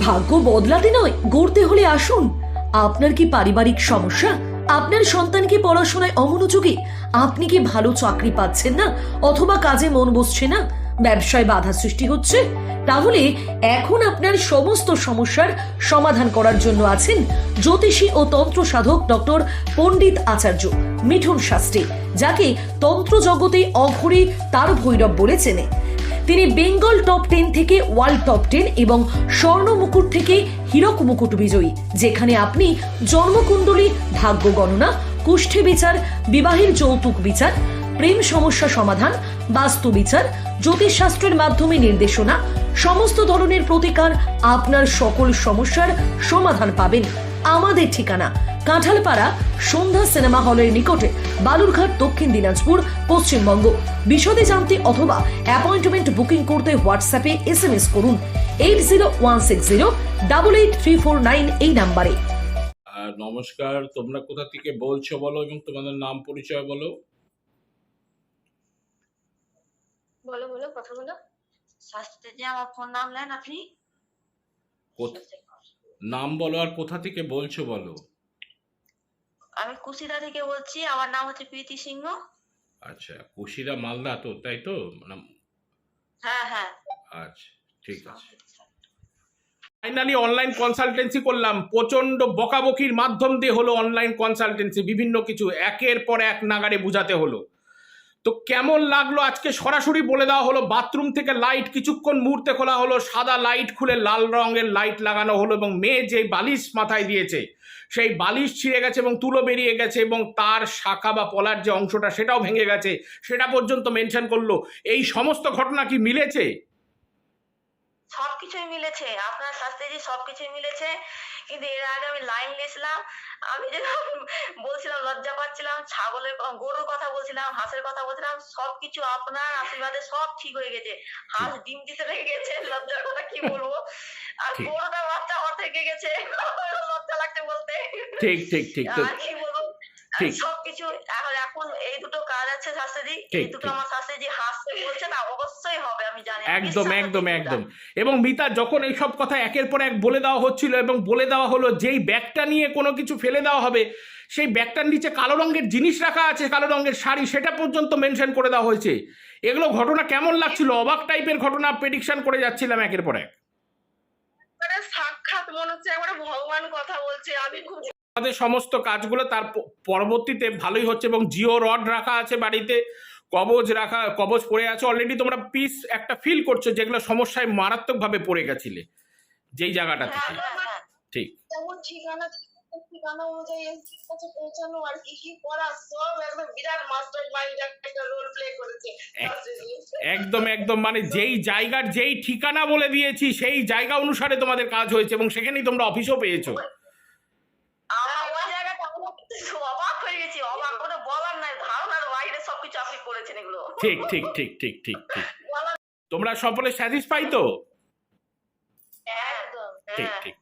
ভাগ্য বদলাতে নয়, গড়তে হলে আসুন। আপনার কি পারিবারিক সমস্যা? আপনার সন্তান কি পড়াশোনায় অমনোযোগী? আপনি কি ভালো চাকরি পাচ্ছেন না? অথবা কাজে মন বসছে না? ব্যবসায় বাধা সৃষ্টি হচ্ছে? তাহলে এখন আপনার সমস্ত সমস্যার সমাধান করার জন্য আছেন জ্যোতিষী ও তন্ত্র সাধক ডক্টর পণ্ডিত আচার্য মিঠুন শাস্ত্রী, যাকে তন্ত্র জগতে অঘরে তার ভৈরব বলে চেনে। তিনি বেঙ্গল টপ টেন থেকে ওয়ার্ল্ড টপ টেন এবং স্বর্ণ মুকুট থেকে হীরক মুকুট বিজয়ী, যেখানে আপনি জন্মকুণ্ডলী, ভাগ্য গণনা, কুষ্ঠে বিচার, বিবাহের যৌতুক বিচার, প্রেম সমস্যা সমাধান, বাস্তু বিচার, জ্যোতিষশাস্ত্রের মাধ্যমে নির্দেশনা, সমস্ত ধরনের প্রতিকার আপনার সকল সমস্যার সমাধান পাবেন আমাদের ঠিকানা কাঁঠালপাড়া সন্ধ্যা সিনেমা হলের নিকটে বালুরঘাট দক্ষিণ দিনাজপুর পশ্চিমবঙ্গ। বিশদে জানতে অথবা অ্যাপয়েন্টমেন্ট বুকিং করতে হোয়াটসঅ্যাপে এস এম এস করুন eight zero one six zero double eight three four nine এই নাম্বারে। নমস্কার তোমরা কোথা থেকে বলছো বলো এবং তোমাদের নাম পরিচয় বলো? বলো বলো কথা বলো। শাস্ত্রে যে আমার ফোন নাম নেন আপনি। নাম বলো আর কোথা থেকে বলছো বলো? আমি কুশিদা থেকে বলছি আমার নাম হচ্ছে প্রীতি সিংহ। আচ্ছা কুশিদা মালদা তো তাই তো? মানে হ্যাঁ হ্যাঁ। আচ্ছা ঠিক আছে। ফাইনালি অনলাইন কনসালটেন্সি করলাম। প্রচণ্ড বকাবকির মাধ্যম দিয়ে হলো অনলাইন কনসালটেন্সি বিভিন্ন কিছু। একের পর এক নাগারে বুঝাতে হলো। তো কেমন লাগল? আজকে সরাসরি বলে দেওয়া হলো, বাথরুম থেকে লাইট কিছুক্ষণ মুহূর্তে খোলা হলো, সাদা লাইট খুলে লাল রঙের লাইট লাগানো হলো এবং মেয়ে যে বালিশ মাথায় দিয়েছে, সেই বালিশ ছিঁড়ে গেছে এবং তুলো বেরিয়ে গেছে এবং তার শাখা বা পলার যে অংশটা সেটাও ভেঙে গেছে, সেটা পর্যন্ত মেনশন করল। এই সমস্ত ঘটনা কি মিলেছে? সবকিছুই মিলেছে আপনার শাস্ত্রে সবকিছুই মিলেছে কিন্তু এর আগে আমি লাইন নিয়েছিলাম আমি যেরকম বলছিলাম লজ্জা পাচ্ছিলাম ছাগলের গরুর কথা বলছিলাম হাঁসের কথা বলছিলাম সবকিছু আপনার আশীর্বাদে সব ঠিক হয়ে গেছে। হাঁস ডিম দিতে লেগে গেছে লজ্জার কথা কি বলব? আর গরুটা বাচ্চা আমার থেকে গেছে লজ্জা লাগছে বলতে। ঠিক ঠিক ঠিক আর কি বলব? সবকিছু এখন এখন এই দুটো কাজ আছে শাস্ত্রী এই দুটো। আমার শাস্ত্রী হাসতে বলছে না জানি একদম একদম একদম। এবং মিতা যখন এইসব কথা একের পর এক বলে দেওয়া হচ্ছিল এবং বলে দেওয়া হলো যেই ব্যাগটা নিয়ে কোনো কিছু ফেলে দেওয়া হবে সেই ব্যাগটার নিচে কালো রঙের জিনিস রাখা আছে কালো রঙের শাড়ি সেটা পর্যন্ত মেনশন করে দেওয়া হয়েছে। এগুলো ঘটনা কেমন লাগছিল? অবাক টাইপের ঘটনা প্রেডিকশন করে যাচ্ছিলাম একের পর এক। মানে সাক্ষাৎ মনে হচ্ছে একবারে ভগবান কথা বলছে আমি খুব আমাদের সমস্ত কাজগুলো তার পরবর্তীতে ভালোই হচ্ছে এবং জিও রড রাখা আছে বাড়িতে। কবজ রাখা কবজ পড়ে আছে। অলরেডি তোমরা পিস একটা ফিল করছ যেগুলো সমস্যায় মারাত্মকভাবে পড়ে গেছিলে। যেই জায়গাটা হ্যাঁ থেকে হ্যাঁ হ্যাঁ। ঠিক। যেমন ঠিকানা ঠিকানা অনুযায়ী কাছে পৌঁছানো আর কি কি করা সব একদম বিরাট মাস্টার মাইন্ড একটা রোল প্লে করেছে। একদম একদম মানে যেই জায়গার যেই ঠিকানা বলে দিয়েছি সেই জায়গা অনুসারে তোমাদের কাজ হয়েছে এবং সেখানেই তোমরা অফিসও পেয়েছ। আমার ওই জায়গাটা অবাক হয়ে গেছি অবাক। কোনো বলার নাই ধারণার বাইরে সবকিছু আপনি করেছেন এগুলো। ঠিক ঠিক ঠিক ঠিক ঠিক ঠিক। তোমরা সকলে স্যাটিসফাই তো? একদম। ঠিক ঠিক ঠিক।